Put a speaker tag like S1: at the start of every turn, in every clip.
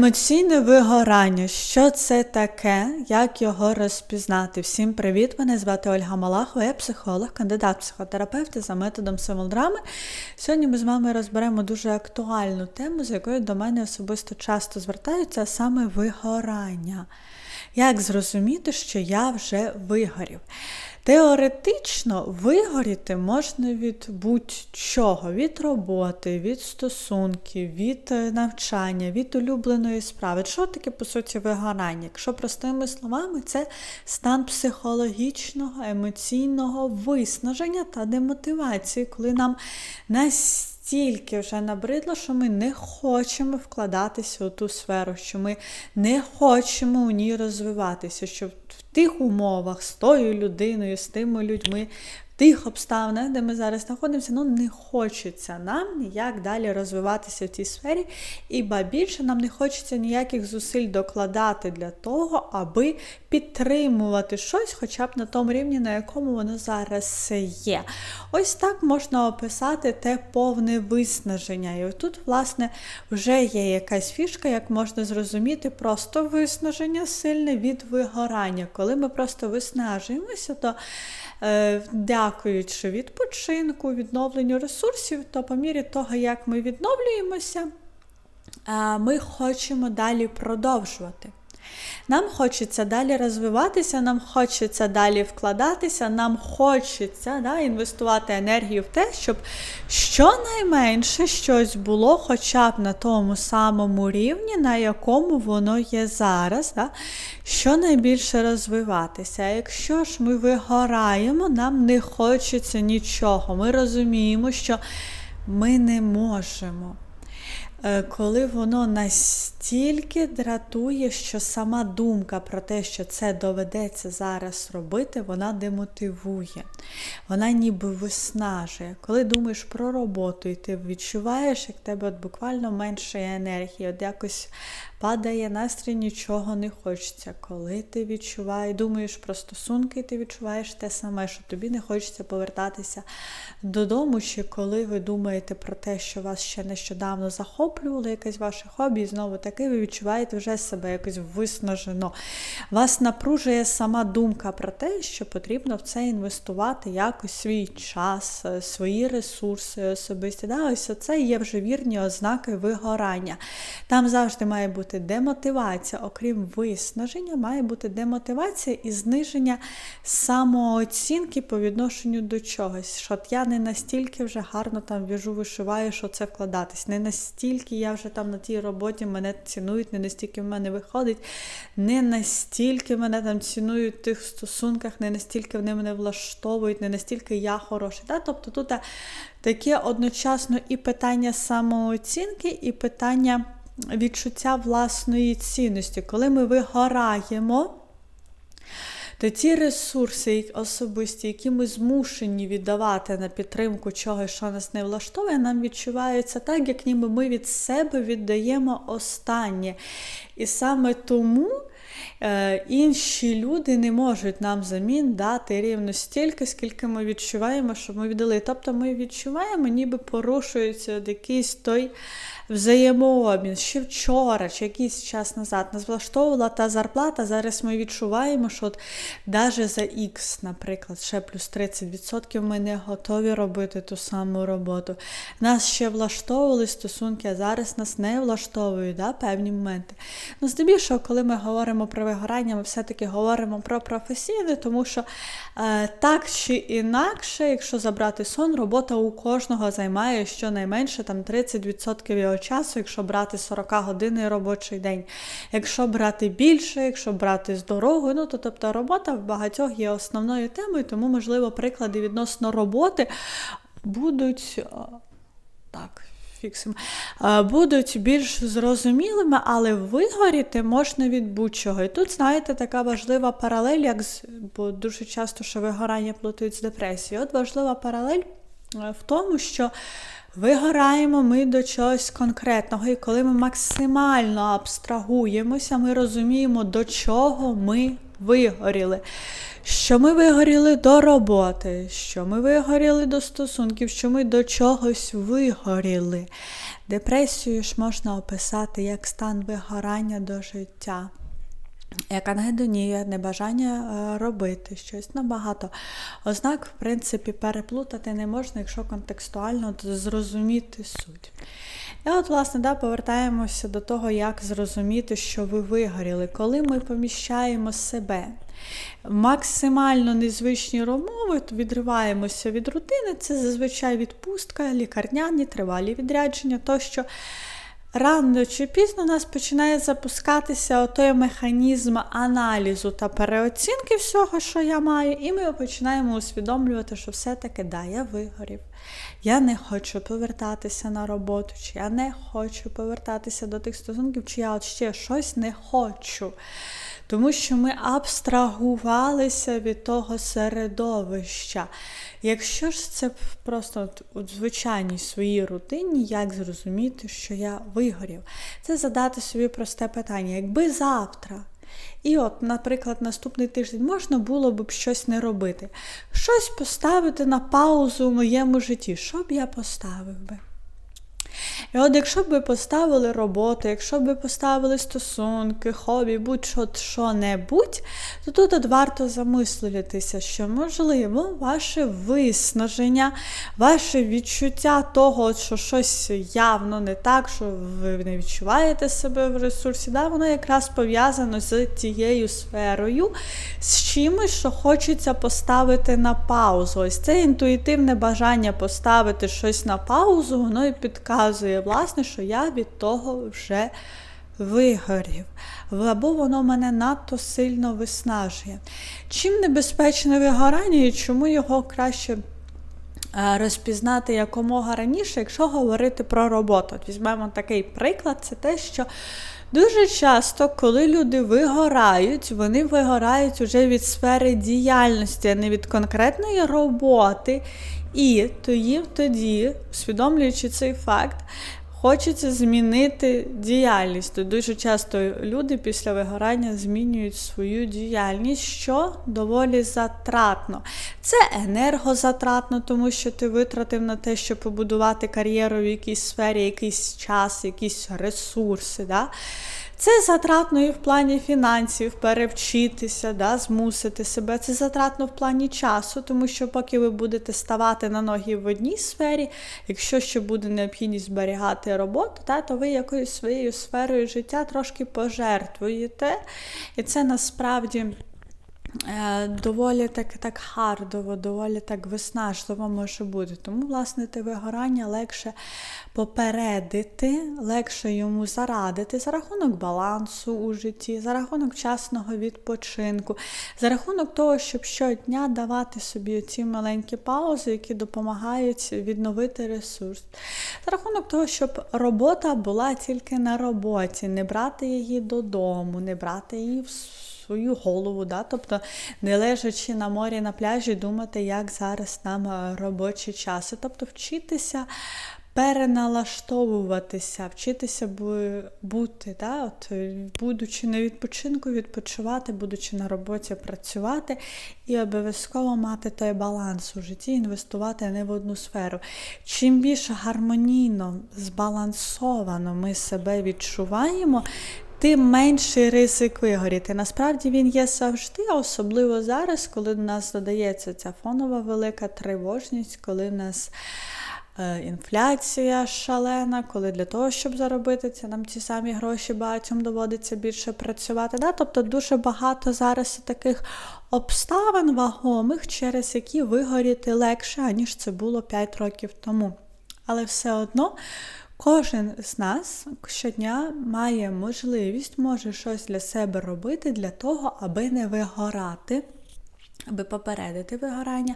S1: Емоційне вигорання. Що це таке? Як його розпізнати? Всім привіт! Мене звати Ольга Малахова, я психолог, кандидат психотерапевта за методом символдрами. Сьогодні ми з вами розберемо дуже актуальну тему, з якою до мене особисто часто звертаються, а саме вигорання. Як зрозуміти, що я вже вигорів? Теоретично вигоріти можна від будь-чого, від роботи, від стосунків, від е, навчання, від улюбленої справи. Що таке, по суті, вигорання? Якщо простими словами, це стан психологічного, емоційного виснаження та демотивації, коли нам настільки вже набридло, що ми не хочемо вкладатися у ту сферу, що ми не хочемо у ній розвиватися. що в тих умовах, з тою людиною, з тими людьми, тих обставинах, де ми зараз знаходимося, ну не хочеться нам ніяк далі розвиватися в цій сфері, і ба більше нам не хочеться ніяких зусиль докладати для того, аби підтримувати щось, хоча б на тому рівні, на якому воно зараз є. Ось так можна описати те повне виснаження. І тут, власне, вже є якась фішка, як можна зрозуміти, просто виснаження сильне від вигорання. Коли ми просто виснажуємося, то е, дякуючи відпочинку, відновленню ресурсів, то по мірі того, як ми відновлюємося, е, ми хочемо далі продовжувати. Нам хочеться далі розвиватися, нам хочеться далі вкладатися, нам хочеться да, інвестувати енергію в те, щоб щонайменше щось було хоча б на тому самому рівні, на якому воно є зараз, да, щонайбільше розвиватися. Якщо ж ми вигораємо, нам не хочеться нічого. Ми розуміємо, що ми не можемо. Е, коли воно настільки дратує, що сама думка про те, що це доведеться зараз робити, вона демотивує, вона ніби виснажує. Коли думаєш про роботу, і ти відчуваєш, як тебе от буквально менше енергії, от якось падає настрій, нічого не хочеться. Коли ти відчуваєш, думаєш про стосунки, і ти відчуваєш те саме, що тобі не хочеться повертатися додому, чи коли ви думаєте про те, що вас ще нещодавно захоплювало, якесь ваше хобі, і знову таки ви відчуваєте вже себе якось виснажено. Вас напружує сама думка про те, що потрібно в це інвестувати якось свій час, е, свої ресурси особисті. Да, Ось це є вже вірні ознаки вигорання. Там завжди має бути демотивація, окрім виснаження, має бути демотивація і зниження самооцінки по відношенню до чогось. Що я не настільки вже гарно там в'яжу, вишиваю, що це вкладатись. Не настільки я вже там на тій роботі мене цінують, не настільки в мене виходить, не настільки мене там цінують в тих стосунках, не настільки вони мене влаштовують, не настільки я хороший. Да? Тобто тут таке одночасно і питання самооцінки, і питання відчуття власної цінності. Коли ми вигораємо, то ті ресурси особисті, які ми змушені віддавати на підтримку чогось, що нас не влаштовує, нам відчуваються так, як ніби ми від себе віддаємо останнє. І саме тому. Е, інші люди не можуть нам замін дати рівно стільки, скільки ми відчуваємо, що ми віддали. Тобто ми відчуваємо, ніби порушується якийсь той взаємообмін. Ще вчора, чи якийсь час назад нас влаштовувала та зарплата. Зараз ми відчуваємо, що от навіть за X, наприклад, ще плюс 30% ми не готові робити ту саму роботу. Нас ще влаштовували стосунки, а зараз нас не влаштовують да, певні моменти. Ну, здебільшого, коли ми говоримо про вигорання, ми все-таки говоримо про професійне, тому що е, так чи інакше, якщо забрати сон, робота у кожного займає щонайменше там 30% його часу, якщо брати 40 годинний робочий день. Якщо брати більше, якщо брати з дорогою, ну то тобто робота в багатьох є основною темою, тому, можливо, приклади відносно роботи будуть так. Фіксимо. Будуть більш зрозумілими, але вигоріти можна від будь-чого. І тут, знаєте, така важлива паралель, як з, бо дуже часто що вигорання плутають з депресією. От важлива паралель в тому, що Вигораємо ми до чогось конкретного, і коли ми максимально абстрагуємося, ми розуміємо, до чого ми вигоріли. Що ми вигоріли до роботи, що ми вигоріли до стосунків, що ми до чогось вигоріли. Депресію ж можна описати як стан вигорання до життя. Як ангедонія, небажання е, робити щось набагато. Ознак, в принципі, переплутати не можна, якщо контекстуально зрозуміти суть. І от, власне, да, повертаємося до того, як зрозуміти, що ви вигоріли. Коли ми поміщаємо себе максимально незвичні розмови, відриваємося від рутини, це зазвичай відпустка, лікарняні, тривалі відрядження, тощо. Рано чи пізно у нас починає запускатися той механізм аналізу та переоцінки всього, що я маю, і ми починаємо усвідомлювати, що все-таки да, я вигорів. Я не хочу повертатися на роботу, чи я не хочу повертатися до тих стосунків, чи я от ще щось не хочу. Тому що ми абстрагувалися від того середовища. Якщо ж це просто у звичайній своїй рутині, як зрозуміти, що я вигорів, це задати собі просте питання: якби завтра. І от, наприклад, наступний тиждень можна було б щось не робити, щось поставити на паузу в моєму житті. Що б я поставив би? І от якщо б ви поставили роботу, якщо б ви поставили стосунки, хобі, будь-що-що-небудь, то тут от варто замислюватися, що, можливо, ваше виснаження, ваше відчуття того, що щось явно не так, що ви не відчуваєте себе в ресурсі, да, воно якраз пов'язано з тією сферою, з чимось, що хочеться поставити на паузу. Ось це інтуїтивне бажання поставити щось на паузу, воно і підказує, власне, що я від того вже вигорів. Або воно мене надто сильно виснажує. Чим небезпечне вигорання і чому його краще е, розпізнати якомога раніше, якщо говорити про роботу? От Візьмемо такий приклад, це те, що. Дуже часто, коли люди вигорають, вони вигорають уже від сфери діяльності, а не від конкретної роботи. І тоді, тоді, усвідомлюючи цей факт, хочеться змінити діяльність. То дуже часто люди після вигорання змінюють свою діяльність, що доволі затратно. Це енергозатратно, тому що ти витратив на те, щоб побудувати кар'єру в якійсь сфері, якийсь час, якісь ресурси. Да? Це затратно і в плані фінансів, перевчитися, да, змусити себе. Це затратно в плані часу, тому що поки ви будете ставати на ноги в одній сфері, якщо ще буде необхідність зберігати роботу, да, то ви якоюсь своєю сферою життя трошки пожертвуєте. І це насправді. Е, доволі так так хардово, доволі так виснажливо може бути. Тому, власне, те вигорання легше попередити, легше йому зарадити за рахунок балансу у житті, за рахунок вчасного відпочинку, за рахунок того, щоб щодня давати собі ці маленькі паузи, які допомагають відновити ресурс. За рахунок того, щоб робота була тільки на роботі, не брати її додому, не брати її в свою голову, да? тобто не лежачи на морі на пляжі, думати, як зараз нам е, робочі часи. Тобто вчитися переналаштовуватися, вчитися бути, да? От, е, будучи на відпочинку, відпочивати, будучи на роботі, працювати і обов'язково мати той баланс у житті, інвестувати не в одну сферу. Чим більш гармонійно, збалансовано ми себе відчуваємо, тим менший ризик вигоріти. Насправді він є завжди, особливо зараз, коли до нас додається ця фонова велика тривожність, коли в нас е, інфляція шалена, коли для того, щоб заробити це нам ці самі гроші багатьом доводиться більше працювати. Да? Тобто дуже багато зараз таких обставин вагомих, через які вигоріти легше, аніж це було 5 років тому. Але все одно Кожен з нас щодня має можливість, може щось для себе робити для того, аби не вигорати аби попередити вигорання.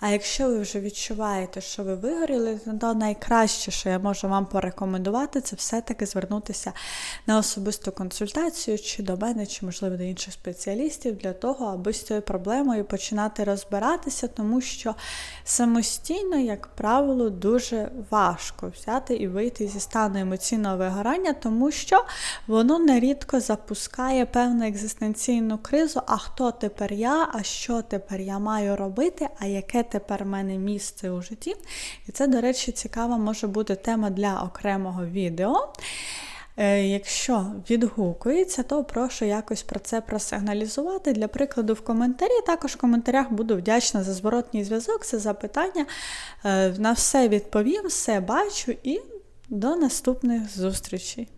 S1: А якщо ви вже відчуваєте, що ви вигоріли, то найкраще, що я можу вам порекомендувати, це все-таки звернутися на особисту консультацію, чи до мене, чи, можливо, до інших спеціалістів, для того, аби з цією проблемою починати розбиратися, тому що самостійно, як правило, дуже важко взяти і вийти зі стану емоційного вигорання, тому що воно нерідко запускає певну екзистенційну кризу, а хто тепер я, а що тепер я маю робити, а яке тепер в мене місце у житті. І це, до речі, цікава може бути тема для окремого відео. Е, Якщо відгукується, то прошу якось про це просигналізувати. Для прикладу, в коментарі. Також в коментарях буду вдячна за зворотній зв'язок, за запитання. Е, На все відповім, все бачу і до наступних зустрічей.